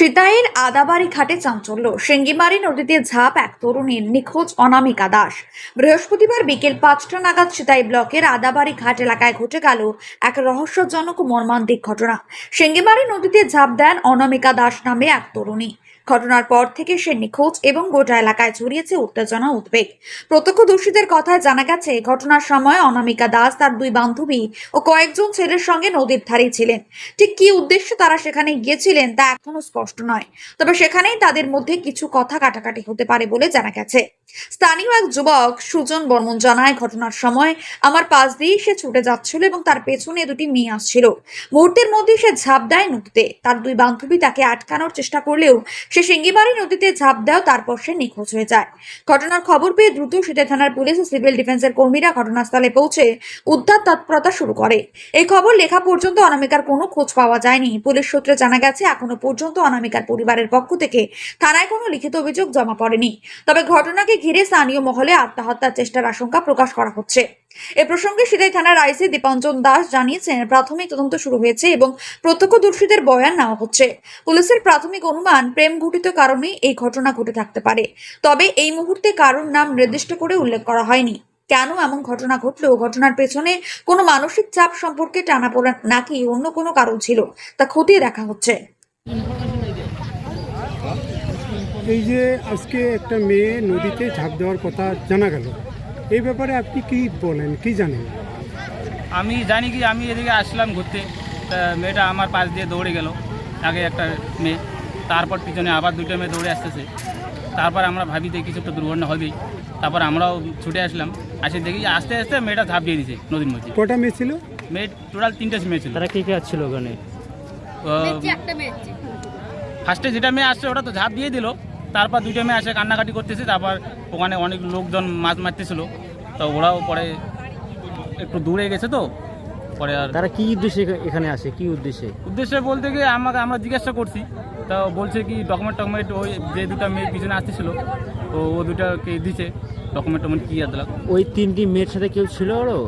সিতাইয়ের আদাবাড়ি ঘাটে চাঞ্চল্য। সেঙ্গিমারি নদীতে ঝাঁপ এক তরুণীর নিখোঁজ অনামিকা দাস। বৃহস্পতিবার বিকেল পাঁচটা নাগাদ সিতাই ব্লকের আদাবাড়ি ঘাট এলাকায় ঘটে গেল এক রহস্যজনক মর্মান্তিক ঘটনা। সেঙ্গিমারি নদীতে ঝাঁপ দেন অনামিকা দাস নামে এক তরুণী। ঘটনার পর থেকে সে নিখোঁজ এবং গোটা এলাকায় ছড়িয়েছে উত্তেজনা উদ্বেগ। প্রত্যক্ষদর্শীদের কথায় জানা গেছে, ঘটনার সময় অনামিকা দাস তার দুই বান্ধবী ও কয়েকজন ছেলের সঙ্গে নদীর ধারে ছিলেন। ঠিক কি উদ্দেশ্যে তারা সেখানে গিয়েছিলেন তা এখনও স্পষ্ট নয়। তবে সেখানেই তাদের মধ্যে কিছু কথা কাটাকাটি হতে পারে বলে জানা গেছে। স্থানীয় এক যুবক, সুজন বর্মন, জানায় ঘটনার সময়, আমার পাশ দিয়ে সে ছুটে যাচ্ছিল এবং তার পেছনে দুটি মেয়ে আসছিল। মুহূর্তের মধ্যে সে ঝাঁপ দেয় নদীতে। তার দুই বান্ধবী তাকে আটকানোর চেষ্টা করলেও সে সিঙ্গিবাড়ি নদীতে ঝাঁপ দেয় তারপর সে নিখোঁজ হয়ে যায়। ঘটনার খবর পেয়ে দ্রুত সেটে থানার পুলিশ ও সিভিল ডিফেন্সের কর্মীরা ঘটনাস্থলে পৌঁছে উদ্ধার তৎপরতা শুরু করে। এই খবর লেখা পর্যন্ত অনামিকার কোনো খোঁজ পাওয়া যায়নি। পুলিশ সূত্রে জানা গেছে, এখনও পর্যন্ত অনামিকার পরিবারের পক্ষ থেকে থানায় কোনো লিখিত অভিযোগ জমা পড়েনি। তবে ঘটনাকে ঘিরে স্থানীয় মহলে আত্মহত্যার চেষ্টার আশঙ্কা প্রকাশ করা হচ্ছে। এ প্রসঙ্গে সিদাই থানার আইসি দীপাঞ্জন দাস জানিয়েছেন, প্রাথমিক তদন্ত শুরু হয়েছে এবং প্রত্যক্ষদর্শীদের বয়ান নেওয়া হচ্ছে। পুলিশের প্রাথমিক অনুমান প্রেম ঘটিত কারণে এই ঘটনা ঘটে থাকতে পারে। তবে এই মুহূর্তে কারণ নাম নির্দিষ্ট করে উল্লেখ করা হয়নি। কেন এমন ঘটনা ঘটলেও ঘটনার পেছনে কোনো মানসিক চাপ সম্পর্কে টানাপোড়েন নাকি অন্য কোনো কারণ ছিল, তা খতিয়ে দেখা হচ্ছে। এই যে আজকে একটা মেয়ে নদীতে ঝাঁপ দেওয়ার কথা জানা গেল এই ব্যাপারে আপনি কি বলেন কি জানেন? আমি জানি কি আমি এদিকে আসলাম ঘুরতে। তা মেয়েটা আমার পাশ দিয়ে দৌড়ে গেল আগে একটা মেয়ে তারপর পিছনে আবার দুটো মেয়ে দৌড়ে আসতেছে। তারপর আমরা ভাবি যে কিছু একটা দুর্ঘটনা হবেই। তারপর আমরাও ছুটে আসলাম আসে দেখি আস্তে আস্তে মেয়েটা ঝাঁপ দিয়ে দিয়েছে নদীর মধ্যে। কটা মেয়ে ছিল? মেয়ে টোটাল তিনটে মেয়ে ছিল। তারা কে কে ছিল ওখানে? ফার্স্টে যেটা মেয়ে আসছে ওটা তো ঝাঁপ দিয়ে দিল। তারপর দুইটা মেয়ে আসে কান্নাকাটি করতেছে তারপর ওখানে অনেক লোকজন মাছ মারতেছিল। তো ওরাও পরে একটু দূরে গেছে তো পরে আর তারা কি উদ্দেশ্যে এখানে আসে? কি উদ্দেশ্যে? উদ্দেশ্যে বলতে গিয়ে আমাকে আমরা জিজ্ঞাসা করছি তা বলছে কি ডকুমেন্ট টকুমেন্ট ওই যে দুটো মেয়ে পিছনে আসতেছিল তো ও দুটাকে দিছে ডকুমেন্ট টকুমেন্ট কি আর ওই তিনটি মেয়ের সাথে কেউ ছিল ওরও?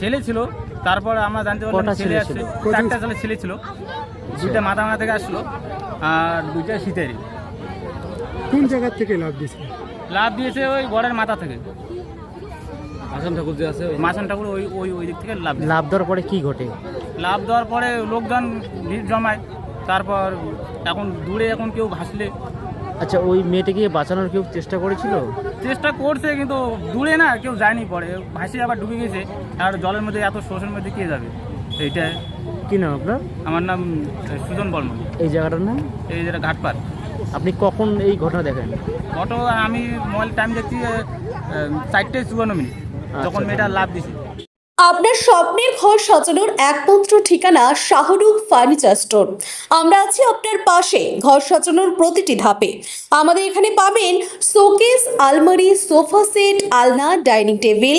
ছেলে ছিল তারপর আমরা জানতে পারলাম ছেলে ছেলে আসছে? চারটা ছেলে ছেলে ছিল। দুইটা মাথা মাথা থেকে আসলো আর দুইটা শীতেরই কোন জায়গার থেকে লাভ দিয়েছে? লাভ দিয়েছে ওই গড়ের মাথা থেকে। মাসান ঠাকুর যে আছে মাসান ঠাকুর ওই ওই ওই দিক থেকে লাভ। লাভ দেওয়ার পরে কি ঘটে? লাভ দেওয়ার পরে লোকজন ভিড় জমায় তারপর এখন দূরে এখন কেউ ভাসলে। আচ্ছা ওই মেয়েটাকে বাঁচানোর কেউ চেষ্টা করেছিল? চেষ্টা করছে কিন্তু দূরে না কেউ যায়নি পরে। ভাসি আবার ডুবে গেছে আর জলের মধ্যে এত শোষের মধ্যে কে যাবে? এইটা কি নাম আপনার? আমার নাম সুজন বর্মন। এই জায়গাটার নাম? এই যেটা ঘাটপার আপনি কখন এই ঘটনা দেখেন? অটো আমি মোবাইল টাইম দেখছি চারটে চুয়ান্ন মিনিট যখন মেয়েটা লাভ দিছে। আপনার স্বপ্নের ঘর সাজানোর একমাত্র ঠিকানা শাহরুখ ফার্নিচার স্টোর। আমরা আছি আপনার পাশে ঘর সাজানোর প্রতিটি ধাপে। আমাদের এখানে পাবেন শোকেস আলমারি সোফা সেট আলনা ডাইনিং টেবিল